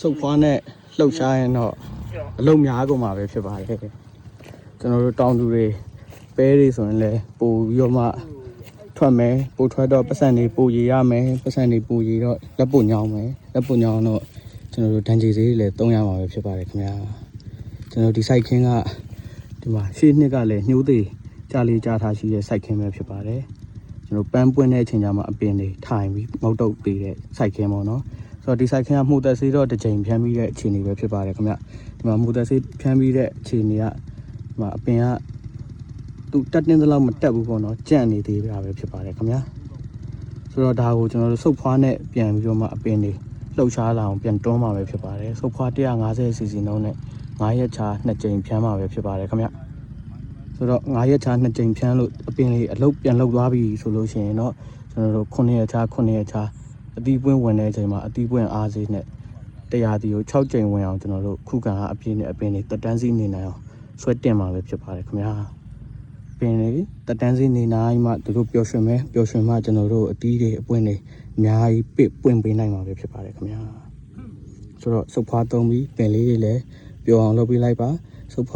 စုပ်ဖွားနဲ့လှုပ်ရှားရင်တော့အလုံးများကုန်မှာပဲဖြစ်ပါတယ်ကျွန်တော်တို့တောင်သူတွေပဲတွေဆိုရင်လည်းပို့ပြီးတော့မှထွက်မယ်ပို့ထွက်တော့ပတ်စံတွေပို့ရရမယ်ပတ်စံတွေပို့ရတော့လက်ပို့ညောင်းမယ်လက်ပို့ညောင်းတော့ကျွန်တော်တို့ဒန်ဂျီဈေးတွေလည်းတုံးရမှာပဲဖြစ်ပါတယ်ခင်ဗျာကျွန်တော်ဒီ site ခင်းကဒီမှာရှေ့နှစ်ကလည်းညှိုးသေးကြာလေးကြာထားရှိတဲ့ site ခင်းပဲဖြစ်ပါတယ်ကျွန်တော်ပန်းပွင့်တဲ့အချိန်ကျမှအပင်တွေထိုင်ပြီးမုတ်တုတ်ပေးတဲ့ site ခင်းပေါ့နော် ဆိုတော့ဒီဆိုင်ခင်းကမှုသက်စေးတော့တစ်ချိန်ဖြန်းပြီးတဲ့အခြေအနေပဲဖြစ်ပါတယ်ခင်ဗျဒီမှာမှုသက်စေးဖြန်းပြီးတဲ့အခြေအနေကဒီမှာအပင်ကသူတက်တင်းသလောက်မတက်ဘူးပေါ့နော်ကြန့်နေသေးတာပဲဖြစ်ပါတယ်ခင်ဗျဆိုတော့ဒါကိုကျွန်တော်တို့စုပ်ဖွားနဲ့ပြန်ပြီးတော့မှအပင်တွေလှုပ်ရှားလာအောင်ပြန်တွန်းမှာပဲဖြစ်ပါတယ်စုပ်ဖွား150 cc နှုန်းနဲ့9ရက်ချာ2ကြိမ်ဖြန်းမှာပဲဖြစ်ပါတယ်ခင်ဗျဆိုတော့9ရက်ချာ2ကြိမ်ဖြန်းလို့အပင်လေးအလုတ်ပြန်လှုပ်သွားပြီဆိုလို့ရှိရင်တော့ကျွန်တော်တို့9ရက်ချာ9ရက်ချာ အသီးပွင့်ဝင်တဲ့အချိန်မှာအသီးပွင့်အားစေးနဲ့တရားတီကို6ကြိမ်ဝင်အောင်ကျွန်တော်တို့ခုခံအားအပြည့်နဲ့အပင်တွေတက်တန်းစီနေနိုင်အောင်ဆွဲတင်မှာပဲဖြစ်ပါတယ်ခင်ဗျာပင်တွေတက်တန်းစီနေနိုင်မှသူတို့ပျော်ရွှင်မယ်ပျော်ရွှင်မှကျွန်တော်တို့အသီးတွေအပွင့်တွေအများကြီးပစ်ပွင့်ပေးနိုင်မှာပဲဖြစ်ပါတယ်ခင်ဗျာဆိုတော့စုပ်ဖွားသုံးပြီးပင်လေးတွေလည်းပျော်အောင်လုပ်ပေးလိုက်ပါစုပ်ဖွား